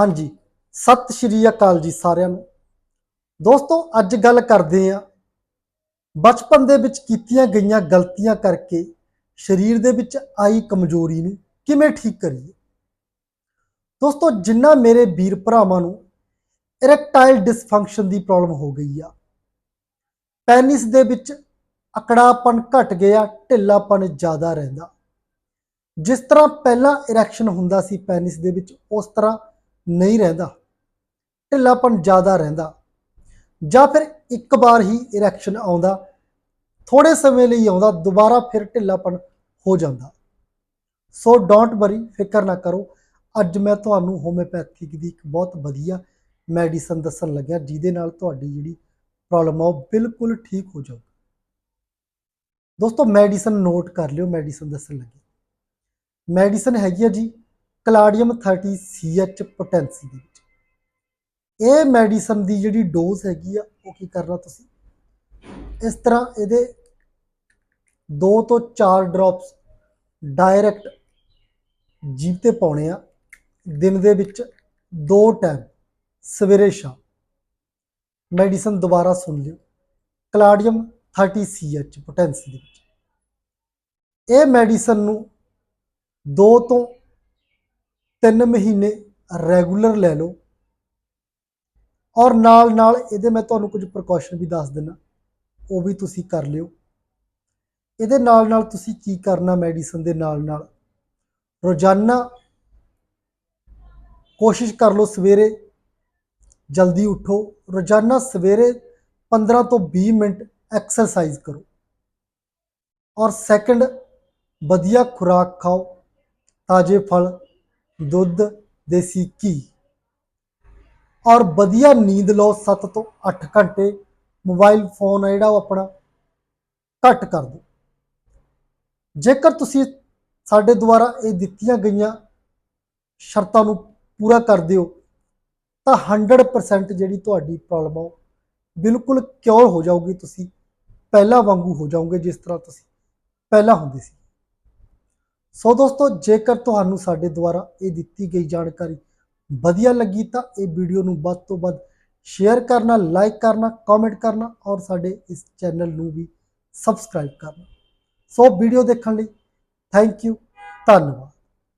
ਹਾਂਜੀ, ਸਤਿ ਸ਼੍ਰੀ ਅਕਾਲ ਜੀ ਸਾਰਿਆਂ ਨੂੰ। ਦੋਸਤੋ, ਅੱਜ ਗੱਲ ਕਰਦੇ ਆ ਬਚਪਨ ਦੇ ਵਿੱਚ ਕੀਤੀਆਂ ਗਈਆਂ ਗਲਤੀਆਂ ਕਰਕੇ ਸਰੀਰ ਦੇ ਵਿੱਚ ਆਈ ਕਮਜ਼ੋਰੀ ਨੂੰ ਕਿਵੇਂ ਠੀਕ ਕਰੀਏ? ਦੋਸਤੋ, ਜਿੰਨਾ ਮੇਰੇ ਵੀਰ ਭਰਾਵਾਂ ਨੂੰ ਇਰੈਕਟਾਈਲ ਡਿਸਫੰਕਸ਼ਨ ਦੀ ਪ੍ਰੋਬਲਮ ਹੋ ਗਈ ਆ ਪੈਨਿਸ ਦੇ ਵਿੱਚ ਅਕੜਾਪਨ ਘਟ ਗਿਆ, ਢਿੱਲਾਪਨ ਜ਼ਿਆਦਾ ਰਹਿੰਦਾ। ਜਿਸ ਤਰ੍ਹਾਂ ਪਹਿਲਾਂ ਇਰੈਕਸ਼ਨ ਹੁੰਦਾ ਸੀ ਪੈਨਿਸ ਦੇ ਵਿੱਚ, ਉਸ ਤਰ੍ਹਾਂ ਨਹੀਂ ਰਹਿੰਦਾ। ਢਿੱਲਾਪਨ ਜ਼ਿਆਦਾ ਰਹਿੰਦਾ। ਜਾਂ ਫਿਰ ਇੱਕ ਵਾਰ ਹੀ ਇਰੈਕਸ਼ਨ ਆਉਂਦਾ ਥੋੜੇ ਸਮੇਂ ਲਈ ਆਉਂਦਾ, ਦੁਬਾਰਾ ਫਿਰ ਢਿੱਲਾਪਨ ਹੋ ਜਾਂਦਾ। ਸੋ ਡੋਂਟ ਵਰੀ ਫਿਕਰ ਨਾ ਕਰੋ। ਅੱਜ ਮੈਂ ਤੁਹਾਨੂੰ ਹੋਮਿਓਪੈਥਿਕ ਦੀ ਇੱਕ ਬਹੁਤ ਵਧੀਆ ਮੈਡੀਸਨ ਦੱਸਣ ਲੱਗਿਆ, ਜਿਹਦੇ ਨਾਲ ਤੁਹਾਡੀ ਜਿਹੜੀ ਪ੍ਰੋਬਲਮ ਆ ਉਹ ਬਿਲਕੁਲ ਠੀਕ ਹੋ ਜਾਊਗੀ ਦੋਸਤੋ ਮੈਡੀਸਨ ਨੋਟ ਕਰ ਲਿਓ ਮੈਡੀਸਨ ਦੱਸਣ ਲੱਗੇ। ਮੈਡੀਸਨ ਹੈਗੀ ਆ ਜੀ ਕਲਾਡੀਅਮ 30 CH ਪੋਟੈਂਸੀ ਦੇ ਵਿੱਚ। ਇਹ ਮੈਡੀਸਨ ਦੀ ਜਿਹੜੀ ਡੋਜ਼ ਹੈਗੀ ਆ, ਉਹ ਕੀ ਕਰਨਾ ਤੁਸੀਂ? ਇਸ ਤਰ੍ਹਾਂ ਇਹਦੇ 2 ਤੋਂ 4 ਡ੍ਰੌਪਸ ਡਾਇਰੈਕਟ ਜੀਭ ਤੇ ਪਾਉਣੇ ਆ। ਦਿਨ ਦੇ ਵਿੱਚ ਦੋ ਟਾਈਮ ਸਵੇਰੇ ਸ਼ਾਮ ਮੈਡੀਸਨ ਦੁਬਾਰਾ ਸੁਣ ਲਿਓ। ਕਲਾਡੀਅਮ 30 CH ਪੋਟੈਂਸੀ ਦੇ ਵਿੱਚ। ਇਹ ਮੈਡੀਸਨ ਨੂੰ 2 ਤੋਂ 3 ਮਹੀਨੇ ਰੈਗੂਲਰ ਲੈ ਲਓ। ਔਰ ਨਾਲ ਨਾਲ ਇਹਦੇ ਮੈਂ ਤੁਹਾਨੂੰ ਕੁਝ ਪ੍ਰੀਕਾਸ਼ਨ ਵੀ ਦੱਸ ਦਿੰਨਾ। ਉਹ ਵੀ ਤੁਸੀਂ ਕਰ ਲਿਓ। ਇਹਦੇ ਨਾਲ ਨਾਲ ਤੁਸੀਂ ਕੀ ਕਰਨਾ ਮੈਡੀਸਨ ਦੇ ਨਾਲ ਨਾਲ ਰੋਜ਼ਾਨਾ ਕੋਸ਼ਿਸ਼ ਕਰ ਲਓ ਸਵੇਰੇ ਜਲਦੀ ਉਠੋ। ਰੋਜ਼ਾਨਾ ਸਵੇਰੇ 15 ਤੋਂ 20 ਮਿੰਟ ਐਕਸਰਸਾਈਜ਼ ਕਰੋ। ਔਰ ਸੈਕੰਡ ਵਧੀਆ ਖੁਰਾਕ ਖਾਓ, ਤਾਜ਼ੇ ਫਲ। ਦੁੱਧ ਦੇਸੀ ਘੀ। ਔਰ ਵਧੀਆ ਨੀਂਦ ਲਓ 7 ਤੋਂ 8 ਘੰਟੇ। ਮੋਬਾਈਲ ਫੋਨ ਆ ਜਿਹੜਾ ਉਹ ਆਪਣਾ ਘੱਟ ਕਰ ਦਿਓ। ਜੇਕਰ ਤੁਸੀਂ ਸਾਡੇ ਦੁਆਰਾ ਇਹ ਦਿੱਤੀਆਂ ਗਈਆਂ ਸ਼ਰਤਾਂ ਨੂੰ ਪੂਰਾ ਕਰਦੇ ਹੋ ਤਾਂ 100% ਜਿਹੜੀ ਤੁਹਾਡੀ ਪ੍ਰੋਬਲਮ ਆ ਉਹ ਬਿਲਕੁਲ ਕਿਉਰ ਹੋ ਜਾਊਗੀ। ਤੁਸੀਂ ਪਹਿਲਾਂ ਵਾਂਗੂ ਹੋ ਜਾਓਗੇ ਜਿਸ ਤਰ੍ਹਾਂ ਤੁਸੀਂ ਪਹਿਲਾਂ ਹੁੰਦੇ ਸੀ। ਸੋ ਦੋਸਤੋ, ਜੇਕਰ ਤੁਹਾਨੂੰ ਸਾਡੇ ਦੁਆਰਾ ਇਹ ਦਿੱਤੀ ਗਈ ਜਾਣਕਾਰੀ ਵਧੀਆ ਲੱਗੀ ਤਾਂ ਇਹ ਵੀਡੀਓ ਨੂੰ ਵੱਧ ਤੋਂ ਵੱਧ ਸ਼ੇਅਰ ਕਰਨਾ, ਲਾਈਕ ਕਰਨਾ, ਕਮੈਂਟ ਕਰਨਾ ਔਰ ਸਾਡੇ ਇਸ ਚੈਨਲ ਨੂੰ ਵੀ ਸਬਸਕ੍ਰਾਈਬ ਕਰਨਾ। ਸੋ ਵੀਡੀਓ ਦੇਖਣ ਲਈ ਥੈਂਕ ਯੂ, ਧੰਨਵਾਦ।